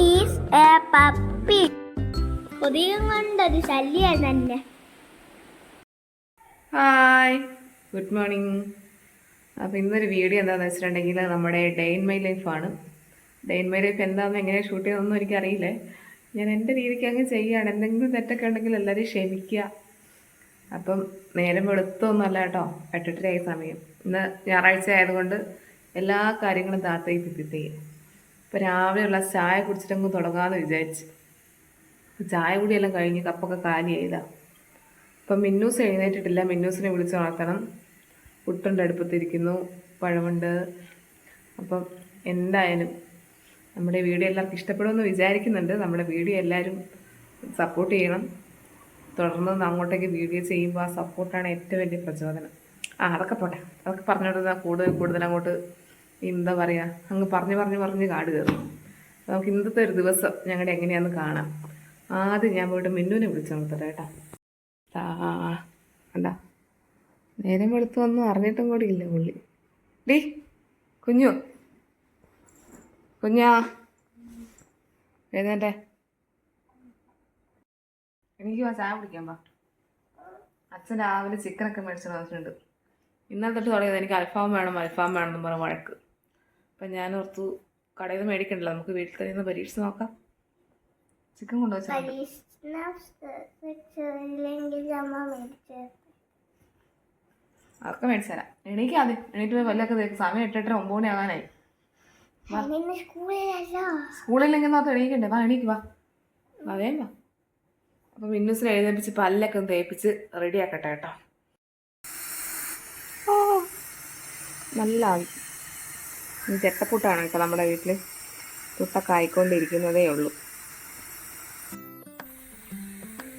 Is A puppy കൊതികം കൊണ്ടൊരു ശല്യം തന്നെ. ഹായ് ഗുഡ് മോർണിംഗ് അപ്പോൾ ഇന്നൊരു വീഡിയോ എന്താണെന്ന് വെച്ചിട്ടുണ്ടെങ്കിൽ നമ്മുടെ ഡേ ഇൻ മൈ ലൈഫാണ് ഡേ ഇൻ മൈ ലൈഫ് എന്താണെന്ന് എങ്ങനെ ഷൂട്ട് ചെയ്യണമെന്നും എനിക്കറിയില്ലേ ഞാൻ എന്റെ രീതിക്ക് അങ്ങ് ചെയ്യുകയാണ് എന്തെങ്കിലും തെറ്റൊക്കെ ഉണ്ടെങ്കിൽ എല്ലാവരും ക്ഷമിക്കുക. അപ്പം നേരം വെളുത്തൊന്നുമല്ല കേട്ടോ. എട്ടെട്ടരയായ സമയം. ഇന്ന് ഞായറാഴ്ച ആയതുകൊണ്ട് എല്ലാ കാര്യങ്ങളും താത്തയിൽ പിപ്പിത്തയും അപ്പോൾ രാവിലെയുള്ള ചായ കുടിച്ചിട്ടങ്ങ് തുടങ്ങാമെന്ന് വിചാരിച്ച്. ചായ കുടിയെല്ലാം കഴിഞ്ഞ് കപ്പൊക്കെ കാലി കാലിയായതാണ് അപ്പം മിന്നൂസ് എഴുന്നേറ്റിട്ടില്ല. മിന്നൂസിനെ വിളിച്ച് ഉണർത്തണം പുട്ടുണ്ട് അടുപ്പത്തിരിക്കുന്നു. പഴമുണ്ട്. അപ്പം എന്തായാലും നമ്മുടെ വീഡിയോ എല്ലാവർക്കും ഇഷ്ടപ്പെടുമെന്ന് വിചാരിക്കുന്നുണ്ട്. നമ്മുടെ വീഡിയോ എല്ലാവരും സപ്പോർട്ട് ചെയ്യണം. തുടർന്ന് അങ്ങോട്ടേക്ക് വീഡിയോ ചെയ്യുമ്പോൾ ആ സപ്പോർട്ടാണ് ഏറ്റവും വലിയ പ്രചോദനം. ആ അതൊക്കെ പോട്ടെ. അതൊക്കെ പറഞ്ഞുകൊണ്ട് കൂടുതൽ കൂടുതൽ അങ്ങോട്ട് എന്താ പറയുക അങ്ങ് പറഞ്ഞു പറഞ്ഞു പറഞ്ഞ് കാട് കയറുന്നു നമുക്ക് ഇന്നത്തെ ഒരു ദിവസം ഞങ്ങളുടെ എങ്ങനെയാന്ന് കാണാം. ആദ്യം ഞാൻ പോയിട്ട് മിന്നുവിനെ വിളിച്ചു നോക്കട്ടെ കേട്ടോ. ആ നേരം വെളുത്തു ഒന്നും അറിഞ്ഞിട്ടും കൂടി ഇല്ല പുള്ളി. ഡീ കുഞ്ഞു. കുഞ്ഞാ. എഴുന്നേറ്റെ. എനിക്ക് ചായ കുടിക്കാൻ പാ അച്ഛൻ രാവിലെ ചിക്കനൊക്കെ മേടിച്ചു വന്നിട്ടുണ്ട്. ഇന്നലെ തൊട്ട് തുടങ്ങിയത് എനിക്ക് അൽഫാം വേണം അൽഫാം വേണം എന്ന് പറഞ്ഞ വഴക്ക്. അപ്പം ഞാൻ ഓർത്തു കടയിൽ നിന്ന് മേടിക്കണ്ടല്ലോ നമുക്ക് വീട്ടിൽ തന്നെ ഒന്ന് പരീക്ഷിച്ച് നോക്കാം. ചിക്കൻ കൊണ്ടുവച്ചാൽ അതൊക്കെ മേടിച്ചു തരാം. എണീക്ക് ആദ്യം. എണീറ്റ് പോയി വല്ലതൊക്കെ തേക്ക്. സമയം എട്ടെട്ടര ഒമ്പത് മണി ആകാനായി. സ്കൂളിലെങ്കിൽ നോക്കാം എണീക്കണ്ടേ? വാ എണീക്ക് വാ. അതേ വാ. അപ്പം മിന്നൂസിനെ എഴുന്നേപ്പിച്ച് പല്ലൊക്കെ ഒന്ന് തേപ്പിച്ച് റെഡി ആക്കട്ടെ കേട്ടോ. ഓ നല്ല ആവി. ചെട്ടപ്പുട്ടാണ് കേട്ടോ നമ്മുടെ വീട്ടിൽ പുട്ടൊക്കെ ഉള്ളൂ.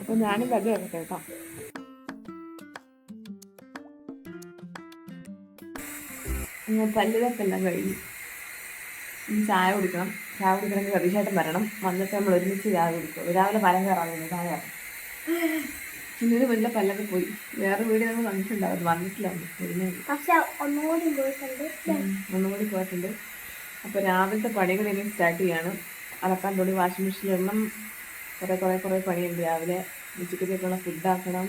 അപ്പോൾ ഞാനും വെള്ളം വെക്കട്ടെ കേട്ടോ. ഞാൻ പല്ലുവെപ്പെല്ലാം കഴിഞ്ഞു. ഇനി ചായ കുടിക്കണം. ചായ കുടിക്കണമെങ്കിൽ സതീശേട്ടൻ വരണം. വന്നിട്ട് നമ്മൾ ഒരുമിച്ച് ചായ കുടിക്കും. രാവിലെ മരം കയറാൻ ചായ ഇന്നൊരു വലിയ പല്ലൊക്കെ പോയി. വേറെ വീട് നമ്മൾ കണ്ടിട്ടുണ്ടാവും വന്നിട്ടില്ല. പക്ഷെ ഒന്നുകൂടി പോയിട്ടുണ്ട്. ഒന്നും കൂടി പോയിട്ടുണ്ട്. അപ്പോൾ രാവിലത്തെ പണികൾ ഇനി സ്റ്റാർട്ട് ചെയ്യാണ്. അലക്കാൻ തുണി വാഷിംഗ് മെഷീനിൽ ഒന്നും കുറേ കുറേ കുറേ പണിയുണ്ട്. രാവിലെ ഉച്ചക്കത്തേക്കുള്ള ഫുഡ് ആക്കണം.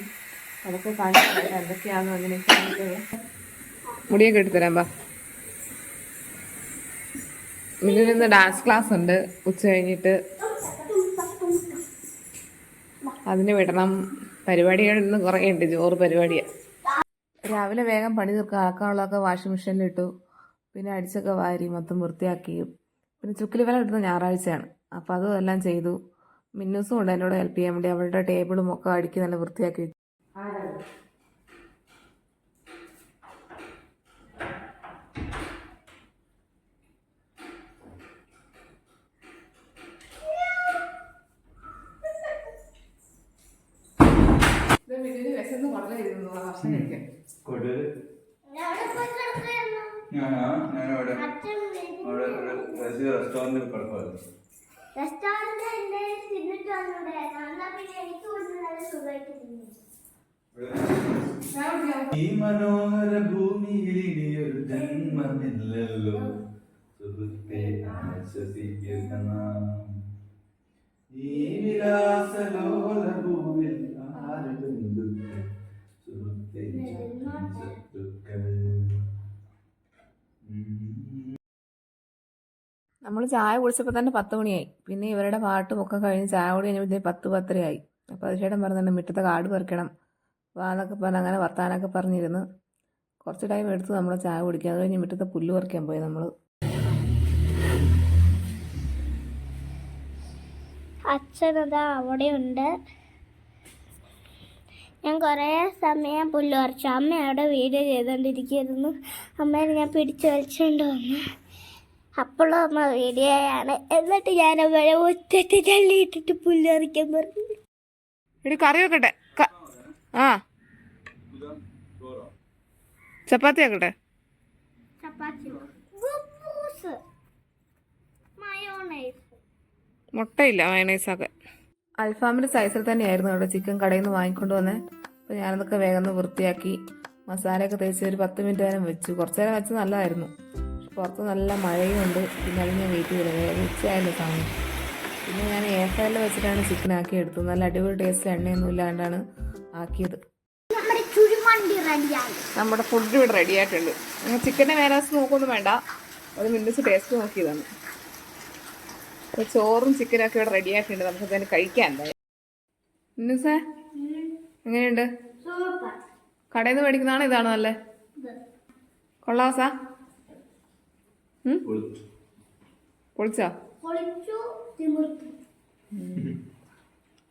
അതൊക്കെ കാണിച്ചു എന്തൊക്കെയാണോ അങ്ങനെ അങ്ങനെയൊക്കെ മുടിയൊക്കെ എടുത്തുതരാം ബാ. ഇതിന് ഡാൻസ് ക്ലാസ് ഉണ്ട്. ഉച്ച കഴിഞ്ഞിട്ട് അതിന് വിടണം. പരിപാടികൾ കുറയുണ്ട് ചോറ് പരിപാടിയാണ് രാവിലെ വേഗം പണി തീർക്കുക അളക്കാനുള്ളതൊക്കെ വാഷിംഗ് മെഷീനിൽ ഇട്ടു. പിന്നെ അടിച്ചൊക്കെ വാരി മൊത്തം വൃത്തിയാക്കി. പിന്നെ ചുക്കിലി വില ഇടുന്ന ഞായറാഴ്ചയാണ്. അപ്പോൾ അതും എല്ലാം ചെയ്തു. മിന്നൂസും ഉണ്ട് എന്നോട് ഹെൽപ്പ് ചെയ്യാൻ വേണ്ടി. അവളുടെ ടേബിളും ഒക്കെ അടുക്കി നല്ല വൃത്തിയാക്കി ഭക്ഷണം കഴിക്കാൻ ഞാനാ? ഞാൻ അവിടെ അവിടെ ഒരു റെസ്റ്റോറന്റിൽ കിടക്കുമായിരുന്നു ഈ മനോഹര ഭൂമിയിൽ ഇനിയൊരു ജന്മമില്ലല്ലോ. സുഹൃത്തെ ഈ വിലാസലോല ഭൂവിൽ നമ്മൾ ചായ കുടിച്ചപ്പോൾ തന്നെ പത്ത് മണിയായി. പിന്നെ ഇവരുടെ പാട്ടും ഒക്കെ കഴിഞ്ഞ് ചായ കൂടി കഴിഞ്ഞപ്പോൾ പത്ത് പത്തരയായി. അപ്പോൾ അതിശേഷം പറഞ്ഞിട്ടുണ്ട് മുറ്റത്തെ കാട് പറിക്കണം. വാന്നൊക്കെ പറഞ്ഞ് അങ്ങനെ വർത്താനൊക്കെ പറഞ്ഞിരുന്ന്. കുറച്ച് ടൈം എടുത്ത് നമ്മൾ ചായ കുടിക്കുക അത് കഴിഞ്ഞ് മുറ്റത്തെ പുല്ല് പറിക്കാൻ പോയി നമ്മൾ അച്ഛനതാ അവിടെയുണ്ട്. ഞാൻ കുറേ സമയം പുല്ല് പറിച്ചു അമ്മ അവിടെ വീഡിയോ ചെയ്തുകൊണ്ടിരിക്കുന്നു അമ്മേനെ ഞാൻ പിടിച്ചു വലിച്ചുകൊണ്ട് വന്നു. അപ്പോഴും അമ്മ വീഡിയോയാണ് എന്നിട്ട് ഞാൻ അമ്മയെ ഒറ്റ തള്ളിയിട്ടിട്ട് പുല്ല് പറിക്കാൻ പറഞ്ഞു. എടി കറി വെക്കട്ടെ. ആ. ചപ്പാത്തി ആക്കട്ടെ ചപ്പാത്തി മയണൈസ് മുട്ടയില്ല മയണൈസൊക്കെ അൽഫാമിന്റെ സൈസിൽ തന്നെയായിരുന്നു അവിടെ ചിക്കൻ കടയിൽ നിന്ന് വാങ്ങിക്കൊണ്ട് വന്നത് അപ്പോൾ ഞാനതൊക്കെ വേഗം ഒന്ന് വൃത്തിയാക്കി മസാലയൊക്കെ തേച്ച് ഒരു പത്ത് മിനിറ്റ് നേരം വെച്ചു. കുറച്ച് നേരം വെച്ച് നല്ലതായിരുന്നു. പുറത്ത് നല്ല മഴയും ഉണ്ട് പിന്നെ അതിന് വെയിറ്റ് ചെയ്തത് വേഗം ഉച്ചയായല്ലോ സമയം. പിന്നെ ഞാൻ എയർ ഫ്രൈയിൽ വെച്ചിട്ടാണ് ചിക്കൻ ആക്കി എടുത്തത്. നല്ല അടിപൊളി ടേസ്റ്റ് എണ്ണയൊന്നും ഇല്ലാണ്ടാണ് ആക്കിയത്. നമ്മുടെ ചുരുമണ്ടി റെഡിയായി. നമ്മുടെ ഫുഡ് ഇവിടെ റെഡി ആയിട്ടുണ്ട്. ചിക്കനെ ചിക്കന്റെ മേനസ് നോക്കൊന്നും വേണ്ട. ഒരു മിന്നിച്ച് ടേസ്റ്റ് നോക്കിയതാണ്. ചോറും ഒക്കെ ഇവിടെ റെഡി ആയിട്ടുണ്ട് നമുക്ക് അതിന് കഴിക്കാൻ എങ്ങനെയുണ്ട്? കടയിൽ നിന്ന് മേടിക്കുന്നതാണോ ഇതാണോ നല്ലേ? കൊള്ളാവോ സാ പൊളിച്ചോ?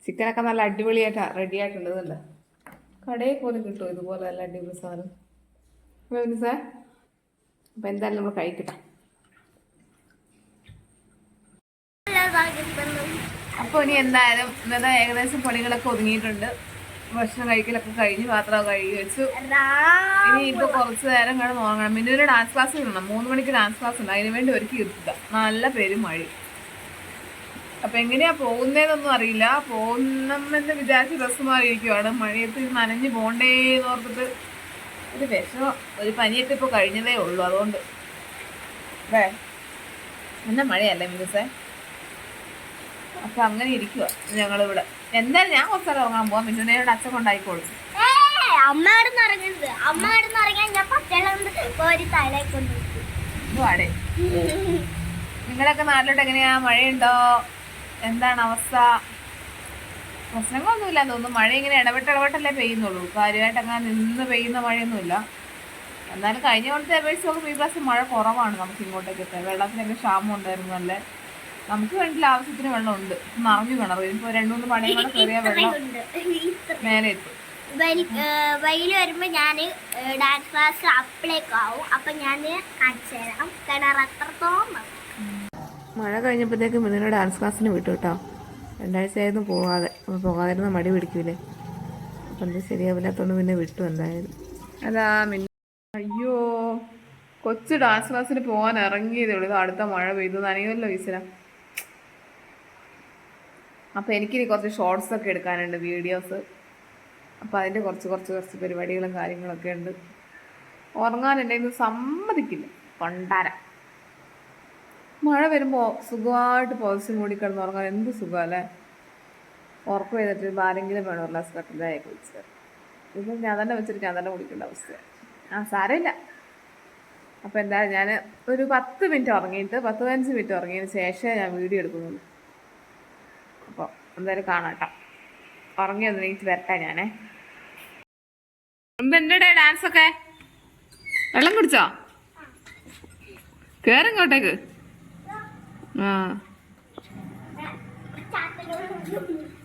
ചിക്കനൊക്കെ നല്ല അടിപൊളിയായിട്ടാ റെഡിയായിട്ടുണ്ട് ഇതല്ല കടയിൽ പോലും കിട്ടും ഇതുപോലെ നല്ല അടിപൊളി സാധനം? അപ്പോൾ മിന്നുസേ എന്തായാലും നമ്മൾ കഴിക്കട്ടെ. അപ്പോൾ ഇനി എന്തായാലും ഇന്നത്തെ ഏകദേശം പണികളൊക്കെ ഒതുങ്ങിയിട്ടുണ്ട്. ഭക്ഷണം കഴിക്കലൊക്കെ കഴിഞ്ഞ് പാത്രം കഴുകി വെച്ചു. ഇനി ഇപ്പൊ കുറച്ച് നേരം കിടന്ന് ഉറങ്ങണം. ഒരു ഡാൻസ് ക്ലാസ് ഇടണം. മൂന്ന് മണിക്ക് ഡാൻസ് ക്ലാസ് ഉണ്ട്. അതിന് വേണ്ടി ഒരുക്കി ഇരുത്തുക. നല്ല പേരും മഴ. അപ്പൊ എങ്ങനെയാ പോകുന്നതെന്നൊന്നും അറിയില്ല. പോകുന്നെന്ന് വിചാരിച്ച് ഡ്രസ്സ് മാറിയിരിക്കുവാണ്. മഴയത്ത് നനഞ്ഞ് പോകണ്ടേന്ന് ഓർത്തിട്ട് ഒരു വിഷമം. ഒരു പനിയൊക്കെ ഇപ്പൊ കഴിഞ്ഞതേ ഉള്ളൂ അതുകൊണ്ട്. അല്ലേ? എന്നാ മഴയല്ലേ മിനുസേ? അപ്പൊ അങ്ങനെ ഇരിക്കുക ഞങ്ങളിവിടെ. എന്തായാലും ഞാൻ കുറച്ചു നേരം ഉറങ്ങാൻ പോവാം. മിന്നുനോട് അച്ഛൻ കൊണ്ടായിക്കോളും. ഇറങ്ങരുത്. അവിടെ ഞാൻ പച്ചവെള്ളം കോരി തലയിൽ കൊണ്ടുപോയി ഇതുവാടേ നിങ്ങളൊക്കെ നാട്ടിലോട്ട് എങ്ങനെയാ? മഴയുണ്ടോ? എന്താണ് അവസ്ഥ? പ്രശ്നങ്ങളൊന്നുമില്ല തോന്നുന്നു. മഴ ഇങ്ങനെ ഇടപെട്ട് ഇടപെട്ടല്ലേ പെയ്യുന്നുള്ളൂ. കാര്യമായിട്ട് അങ്ങനെ നിന്ന് പെയ്യുന്ന മഴയൊന്നുമില്ല. എന്നാലും കഴിഞ്ഞ കൊണ്ടത്തെ അപേക്ഷിച്ച് നോക്കുമ്പോൾ ഈ പ്രാവശ്യം മഴ കുറവാണ് നമുക്ക് ഇങ്ങോട്ടേക്ക് എത്താൻ. വെള്ളത്തിനൊക്കെ ക്ഷാമം ഉണ്ടായിരുന്നു നല്ല നമുക്ക് വേണ്ടില്ല ആവശ്യത്തിന് വെള്ളം ഉണ്ട് നിറഞ്ഞു കിണർ ഇനിയിപ്പോൾ രണ്ട് മൂന്ന് പണിയും കൂടെ കയറിയ വെള്ളം മേലെ എത്തും. വെയിൽ വരുമ്പോ ഞാൻ ഡാൻസ് ക്ലാസ് അപ്ലേക്ക് ആവും. അപ്പൊ ഞാൻ കാണിച്ചു തരാം. കിണർ അത്രത്തോളം. മഴ കഴിഞ്ഞപ്പോഴത്തേക്ക് ഇന്നലെ ഡാൻസ് ക്ലാസ്സിന് വിട്ടു കേട്ടോ. രണ്ടാഴ്ചയായിരുന്നു പോവാതെ. അപ്പോൾ പോകാതിരുന്ന മടി പിടിക്കൂലേ. അപ്പം എന്ത് ശരിയാവില്ലാത്തതുകൊണ്ട് പിന്നെ വിട്ടു എന്തായാലും. അതാ മിന്നു. അയ്യോ കൊച്ചു ഡാൻസ് ക്ലാസ്സിന് പോകാൻ ഇറങ്ങിയതേ ഉള്ളൂ. ഇത് അടുത്ത മഴ പെയ്തു. നനയുമല്ലോ ഈശ്വര. അപ്പോൾ എനിക്കിനി കുറച്ച് ഷോർട്സ് ഒക്കെ എടുക്കാനുണ്ട് വീഡിയോസ് അപ്പോൾ അതിന്റെ കുറച്ച് കുറച്ച് കുറച്ച് പരിപാടികളും കാര്യങ്ങളൊക്കെ ഉണ്ട്. ഉറങ്ങാൻ എന്റെ സമ്മതിക്കില്ല. കൊണ്ടാര. മഴ വരുമ്പോൾ സുഖമായിട്ട് പോസിറ്റീവ് മൂടി കിടന്ന് ഉറങ്ങാൻ എന്ത് സുഖമല്ലേ? ഉറക്കം ചെയ്തിട്ട് ആരെങ്കിലും വേണം ഒരു ഗ്ലാസ് കട്ടിലായി കുളിച്ച് ഇത് ഞാൻ തന്നെ വെച്ചിട്ട് ഞാൻ തന്നെ കുടിക്കേണ്ട അവസ്ഥ ആ സാരമില്ല. അപ്പോൾ എന്തായാലും ഞാൻ ഒരു പത്ത് മിനിറ്റ് ഉറങ്ങിയിട്ട് പത്ത് പതിനഞ്ച് മിനിറ്റ് ഉറങ്ങിയതിന് ശേഷമേ ഞാൻ വീഡിയോ എടുക്കുന്നുള്ളൂ. എന്തായാലും കാണാം കേട്ടോ ഉറങ്ങി ഒന്ന് എനിക്ക് വരട്ടെ ഞാനേ. എന്തെന്റെ ഡാൻസ് ഒക്കെ വെള്ളം കുടിച്ചോ? കേറിങ്ങോട്ടേക്ക് ആ.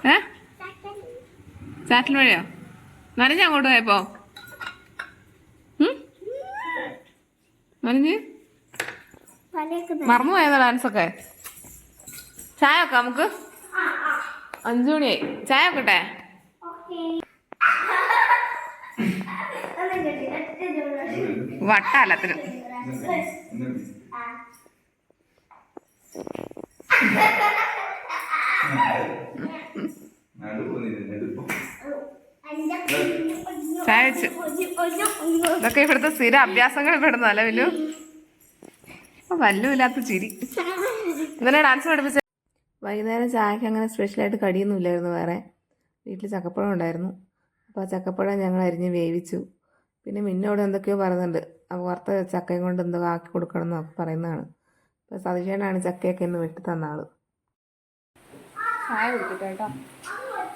ഏ? ചാറ്റൽ വഴിയോ നനഞ്ഞ അങ്ങോട്ട് പോയപ്പോ? നനഞ്ഞ്? മറന്നു പോയതോ ഡാൻസൊക്കെ. ചായ ഒക്കെ നമുക്ക്? അഞ്ചു മണിയായി ചായ വെക്കട്ടെ? വട്ടാലത്തിന് ഇതൊക്കെ ഇവിടുത്തെ സ്ഥിര അഭ്യാസങ്ങൾ ഇവിടുന്നല്ല വല്ലു? ഇല്ലാത്ത ചിരി. ഇന്നലെ ഡാൻസ് പഠിപ്പിച്ച? വൈകുന്നേരം ചായക്ക് അങ്ങനെ സ്പെഷ്യലായിട്ട് കടിയൊന്നും ഇല്ലായിരുന്നു വേറെ. വീട്ടിൽ ചക്കപ്പഴം ഉണ്ടായിരുന്നു. അപ്പോൾ ആ ചക്കപ്പഴം ഞങ്ങൾ അരിഞ്ഞ് വേവിച്ചു. പിന്നെ മിന്നോട് എന്തൊക്കെയോ പറയുന്നുണ്ട്. വറുത്ത ചക്കയും കൊണ്ട് എന്തോ ആക്കി കൊടുക്കണം എന്നൊക്കെ പറയുന്നതാണ്. അപ്പോൾ സതീശേനാണ് ചക്കയൊക്കെ ഇന്ന് വെട്ടി തന്ന ആൾ ചായ കുടിക്കട്ടെ കേട്ടോ.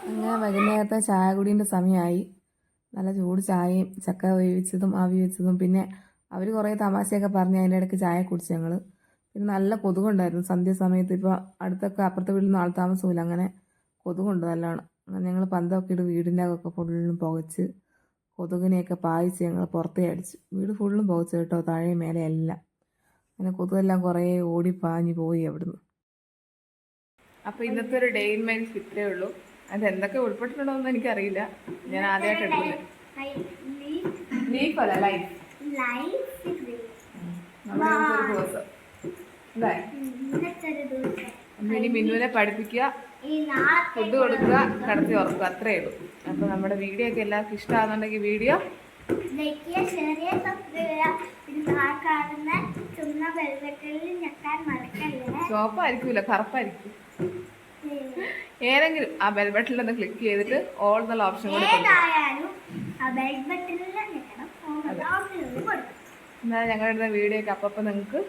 അങ്ങനെ വൈകുന്നേരത്തെ ചായ കുടീന്റെ സമയമായി നല്ല ചൂട് ചായയും ചക്ക വേവിച്ചതും ആവി വെച്ചതും. പിന്നെ അവർ കുറേ തമാശയൊക്കെ പറഞ്ഞ് അതിന്റെ ഇടയ്ക്ക് ചായ കുടിച്ചു ഞങ്ങൾ പിന്നെ നല്ല കൊതുകുണ്ടായിരുന്നു. സന്ധ്യ സമയത്ത് ഇപ്പോൾ അടുത്തൊക്കെ അപ്പുറത്തെ വീട്ടിൽ നിന്ന് ആൾ താമസമില്ല അങ്ങനെ കൊതുകുണ്ട് നല്ലോണം. അങ്ങനെ ഞങ്ങൾ പന്തൊക്കെ ഇട്ട് വീടിന്റെ അകമൊക്കെ ഫുള്ളും പുകച്ച് കൊതുകിനെയൊക്കെ പായിച്ച് ഞങ്ങൾ പുറത്തേ അടിച്ചു. വീട് ഫുള്ളും പുകച്ച് കേട്ടോ താഴെ മേലെ എല്ലാം. അങ്ങനെ കൊതുകെല്ലാം കുറേ ഓടി പാഞ്ഞു പോയി അവിടുന്ന്. അപ്പോൾ ഇന്നത്തെ ഒരു ഡേ ഇൻ മൈൻസ് ഇത്രയേ ഉള്ളൂ. അത് എന്തൊക്കെ ഉൾപ്പെട്ടിട്ടുണ്ടോ എന്ന് എനിക്കറിയില്ല. ഞാൻ ആദ്യമായിട്ട് എടുക്കുന്നത്. ലീഫ് അല്ല ദിവസം അല്ലേ ഇന്നത്തെ ഒരു ദിവസം അപ്പൊ ഇനി മിന്നുവിനെ പഠിപ്പിക്കുക ഫുഡ് കൊടുക്കുക കടത്തി ഉറക്കുക. അത്രേ ഉള്ളൂ. അപ്പോൾ നമ്മുടെ വീഡിയോ ഒക്കെ എല്ലാവർക്കും ഇഷ്ടമാകുന്നുണ്ടെങ്കിൽ വീഡിയോ ചുവപ്പായിരിക്കൂല കറുപ്പായിരിക്കും. ഏതെങ്കിലും ആ ബെൽ ബട്ടണിൽ ഒന്ന് ക്ലിക്ക് ചെയ്തിട്ട് ഓൾ എന്നുള്ള ഓപ്ഷൻ കൂടി എന്നാൽ ഞങ്ങളുടെ വീഡിയോ ഒക്കെ അപ്പം നിങ്ങൾക്ക്